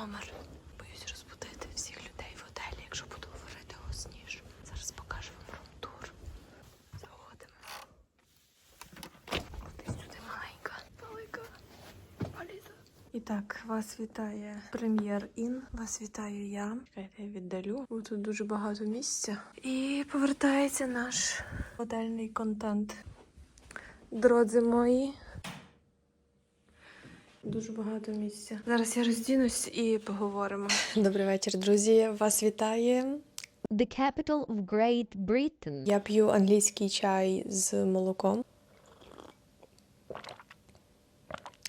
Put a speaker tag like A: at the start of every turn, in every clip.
A: номер. Боюсь розбудити всіх людей в готелі, якщо буду говорити голосніше. Зараз покажу вам рум-тур. Заходимо. Кудись сюди маленька. Велика. Валіза. І так, вас вітає прем'єр Ін. Вас вітаю я. Чекайте, я віддалю. Бо тут дуже багато місця. І повертається наш готельний контент. Дродзи мої. Дуже багато місця. Зараз я роздінусь і поговоримо. Добрий вечір, друзі. Вас вітає.
B: The capital of Great Britain.
A: Я п'ю англійський чай з молоком.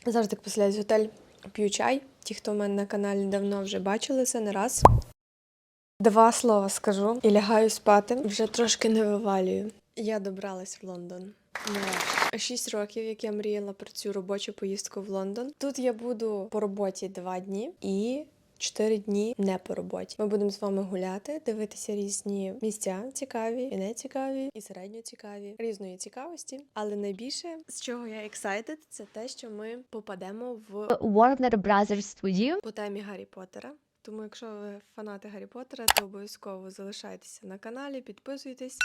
A: Завжди поселяюсь в готель, п'ю чай. Ті, хто в мене на каналі давно вже бачили це не раз. Два слова скажу і лягаю спати. Вже трошки не вивалюю. Я добралась в Лондон. Шість років, як я мріяла про цю робочу поїздку в Лондон. Тут я буду по роботі два дні і. Чотири дні не по роботі. Ми будемо з вами гуляти, дивитися різні місця цікаві і не цікаві, і середньо цікаві, різної цікавості. Але найбільше з чого я excited, це те, що ми попадемо в
B: Warner Brothers Studio.
A: по темі Гаррі Поттера. Тому, якщо ви фанати Гаррі Поттера, то обов'язково залишайтеся на каналі, підписуйтесь.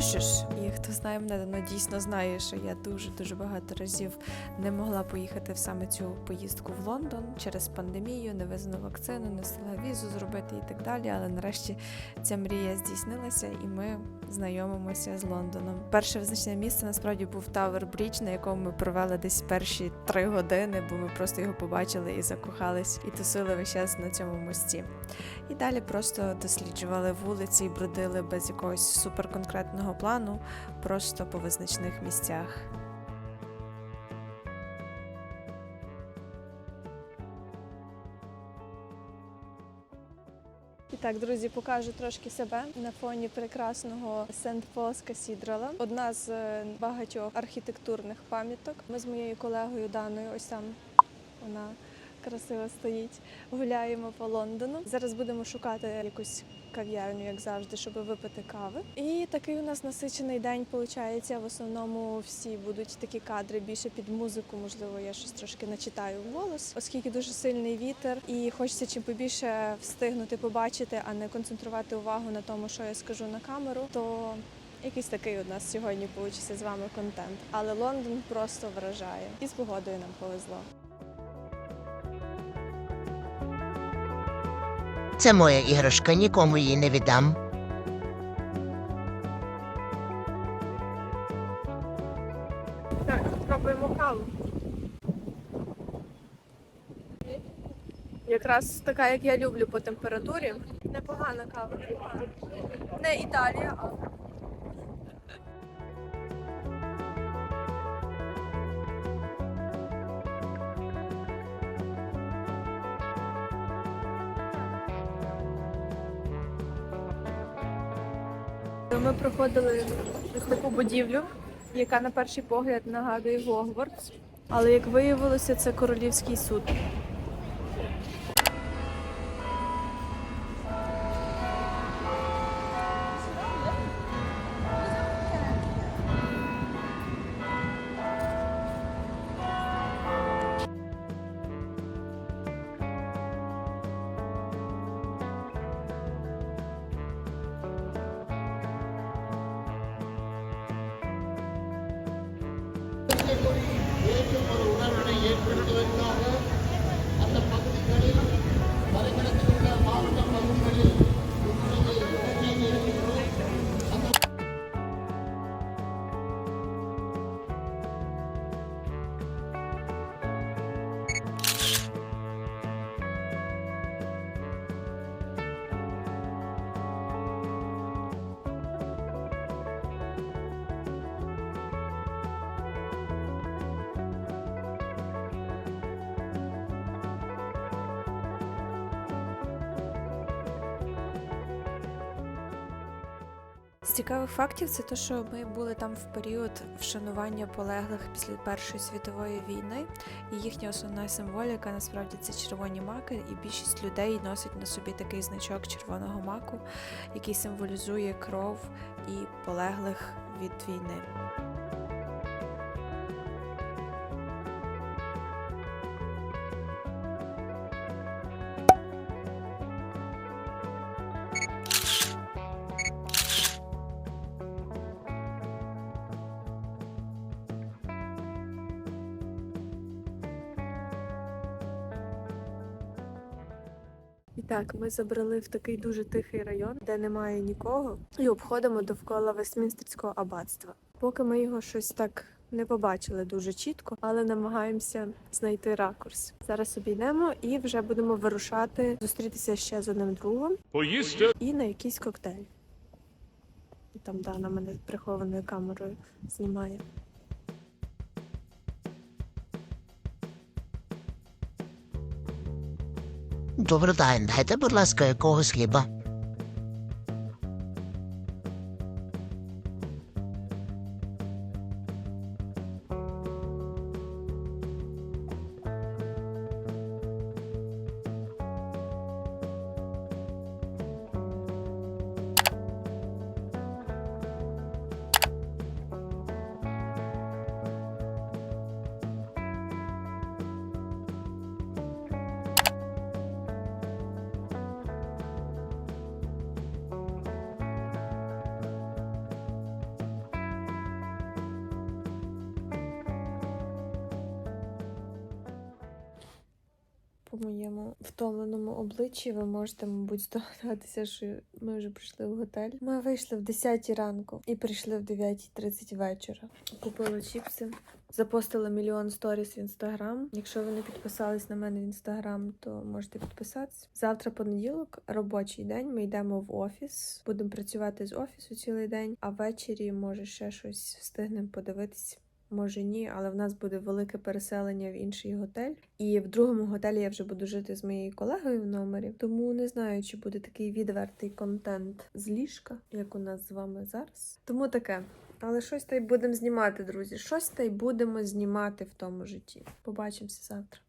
A: Ну що ж, і хто знає мене давно дійсно знає, що я дуже дуже багато разів не могла поїхати в саме цю поїздку в Лондон через пандемію, не визнано вакцину, не встигла візу зробити і так далі. Але нарешті ця мрія здійснилася, і ми знайомимося з Лондоном. Перше визначне місце насправді був Тавер Брідж, на якому ми провели десь перші три години, бо ми просто його побачили і закохались, і тусили весь час на цьому мості. І далі просто досліджували вулиці і бродили без якогось суперконкретного плану, просто по визначних місцях. І так, друзі, покажу трошки себе на фоні прекрасного Сент Полс Касідрала. Одна з е, багатьох архітектурних пам'яток. Ми з моєю колегою Даною, ось там вона красиво стоїть. Гуляємо по Лондону. Зараз будемо шукати якусь кав'ярню, як завжди, щоб випити кави. І такий у нас насичений день виходить. В основному всі будуть такі кадри більше під музику. Можливо, я щось трошки начитаю в голос, оскільки дуже сильний вітер, і хочеться чим побільше встигнути побачити, а не концентрувати увагу на тому, що я скажу на камеру. То Якийсь такий у нас сьогодні получиться з вами контент. Але Лондон просто вражає. І з погодою нам повезло.
C: Це моя іграшка, нікому її не віддам.
A: Так, спробуємо каву. Якраз така, як я люблю по температурі. Непогана кава. Не Італія, а. Ми проходили таку будівлю, яка на перший погляд нагадує Гогвардс, Але як виявилося, це королівський суд. eight hundred цікавих фактів це те, що ми були там в період вшанування полеглих після Першої світової війни, і їхня основна символіка насправді це червоні маки, і більшість людей носить на собі такий значок червоного маку, який символізує кров і полеглих від війни. І так, ми забрали в такий дуже тихий район, де немає нікого, і обходимо довкола Вестмінстерського аббатства. Поки ми його щось так не побачили дуже чітко, але намагаємося знайти ракурс. Зараз обійдемо і вже будемо вирушати, зустрітися ще з одним другом
D: Поїсти.
A: і на якийсь коктейль. І там Дана мене прихованою камерою знімає.
C: Добрий день, дайте, будь ласка, якогось хліба.
A: Моєму втомленому обличчі ви можете, мабуть, здогадатися, що ми вже прийшли в готель. Ми вийшли в 10 ранку і прийшли в 9.30 вечора. Купили чіпси, запостили мільйон сторіс в інстаграм. Якщо ви не підписались на мене в інстаграм, то можете підписатися. Завтра понеділок, робочий день. Ми йдемо в офіс, будемо працювати з офісу цілий день, а ввечері може ще щось встигнемо подивитись. Може ні, але в нас буде велике переселення в інший готель. І в другому готелі я вже буду жити з моєю колегою в номері. Тому не знаю, чи буде такий відвертий контент з ліжка, як у нас з вами зараз. Тому таке. Але щось та й будемо знімати, друзі. Щось та й будемо знімати в тому житті. Побачимося завтра.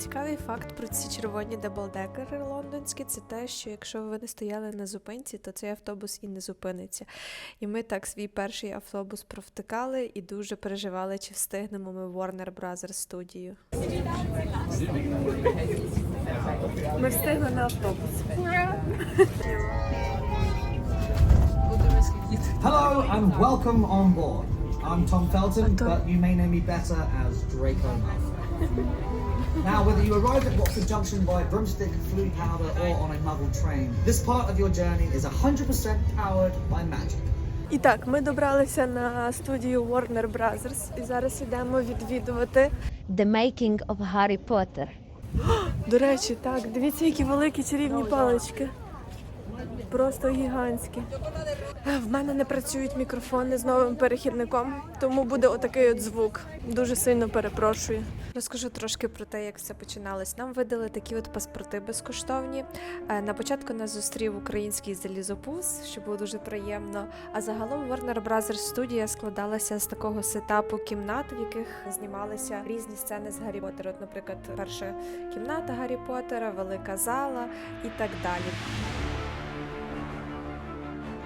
A: Цікавий факт про ці червоні даблдекери лондонські це те, що якщо ви не стояли на зупинці, то цей автобус і не зупиниться. І ми так свій перший автобус провтикали і дуже переживали, чи встигнемо ми Warner Brothers студію. Ми встигли на автобус.
E: Hello and welcome on board. I'm Tom Felton, but you may know me better as Draco Malfoy. Now, whether you arrived at Watford Junction by broomstick, flea powder, or on a muggle train, this part of your journey is 100% powered by magic.
A: І так, ми добралися на студію Warner Brothers і зараз йдемо відвідувати.
B: The making of Harry Potter.
A: До речі, так, дивіться, які великі чарівні палички. Просто гігантські. Е, В мене не працюють мікрофони з новим перехідником, тому буде отакий от звук. Дуже сильно перепрошую. Розкажу трошки про те, як все починалось. Нам видали такі от паспорти безкоштовні. Е, На початку нас зустрів український залізопуз, що було дуже приємно. А загалом Warner Brothers студія складалася з такого сетапу кімнат, в яких знімалися різні сцени з Гаррі Поттера. От, наприклад, перша кімната Гаррі Поттера, велика зала і так далі.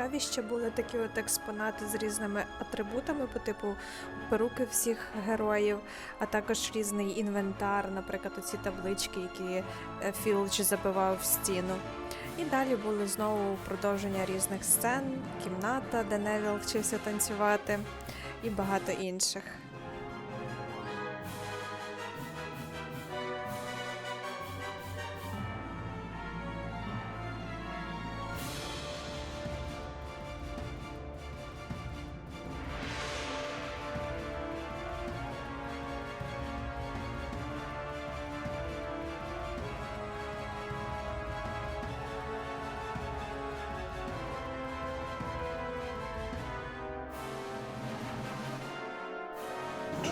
A: Цікаві ще були такі от експонати з різними атрибутами по типу перуки всіх героїв, а також різний інвентар, наприклад, оці таблички, які е, Філч забивав в стіну. І далі були знову продовження різних сцен, кімната, де Невіл вчився танцювати, і багато інших.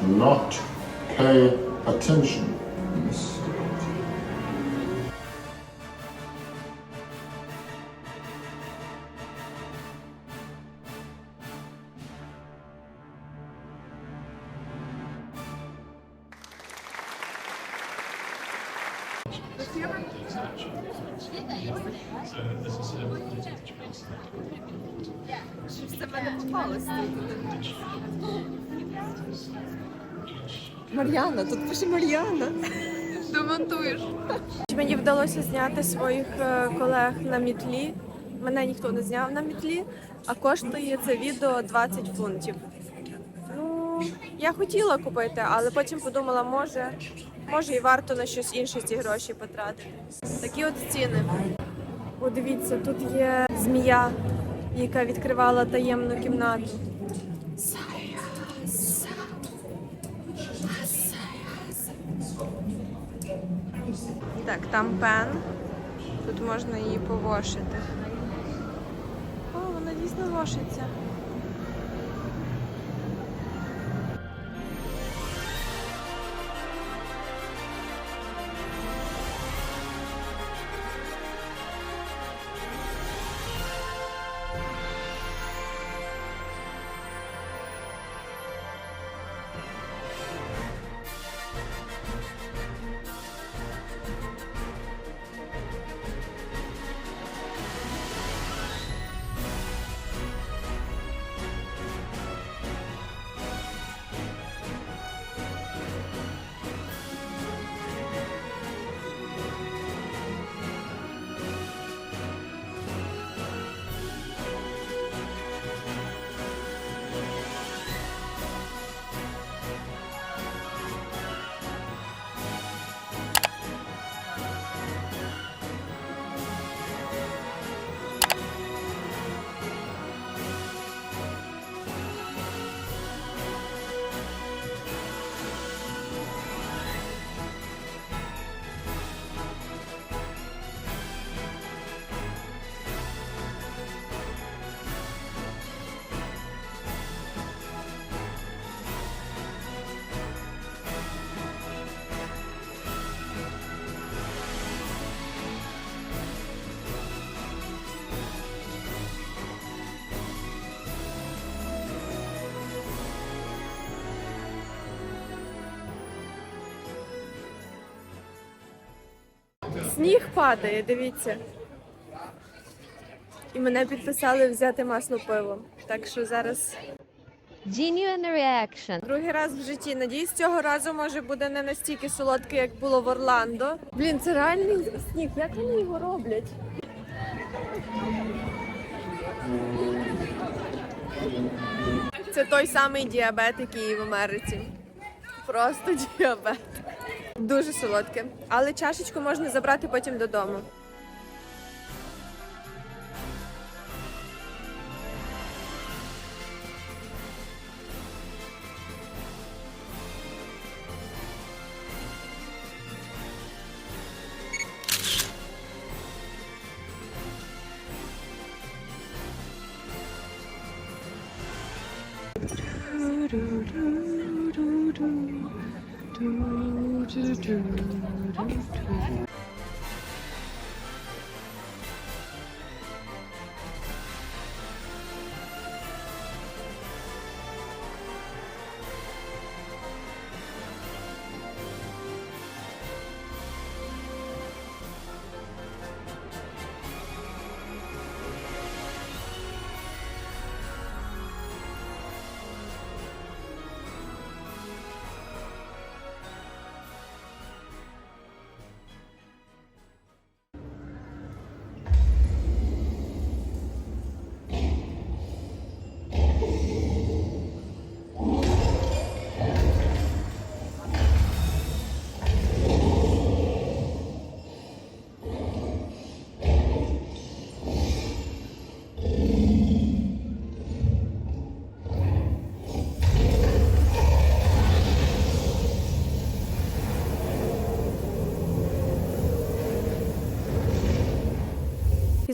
F: Not pay attention
A: Мар'яна. Домонтуєш. Мені вдалося зняти своїх е, колег на мітлі. Мене ніхто не зняв на мітлі, а коштує це відео 20 фунтів. Ну, я хотіла купити, але потім подумала, може, може і варто на щось інше ці гроші потратити. Такі от ціни. О, дивіться, тут є змія, яка відкривала таємну кімнату. Так, там пен. Тут можна її повошити. О, вона дійсно вошиться. Сніг падає, дивіться. І мене підписали взяти масло пиво. Так що зараз
B: Genuine reaction.
A: другий раз в житті. Надіюсь, цього разу може буде не настільки солодке, як було в Орландо. Блін, це реальний сніг. Як вони його роблять? Це той самий діабет, який в Америці. Просто діабет. Дуже солодке. Але чашечку можна забрати потім додому.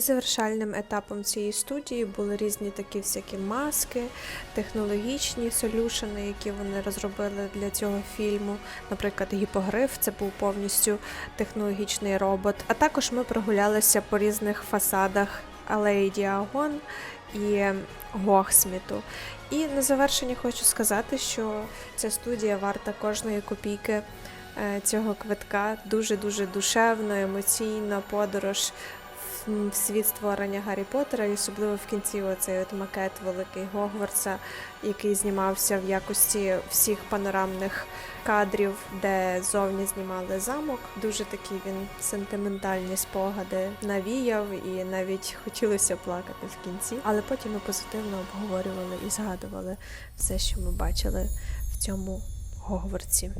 A: Завершальним етапом цієї студії були різні такі всякі маски, технологічні солюшени, які вони розробили для цього фільму. Наприклад, гіпогриф це був повністю технологічний робот. А також ми прогулялися по різних фасадах алеї Діагон і Гохсміту. І на завершення хочу сказати, що ця студія варта кожної копійки е, цього квитка. Дуже дуже душевно, емоційна подорож світ створення Гаррі Поттера, і особливо в кінці оцей от макет великий Гогвартса, який знімався в якості всіх панорамних кадрів, де зовні знімали замок. Дуже такі він сентиментальні спогади навіяв, і навіть хотілося плакати в кінці. Але потім ми позитивно обговорювали і згадували все, що ми бачили в цьому Гогвартсі.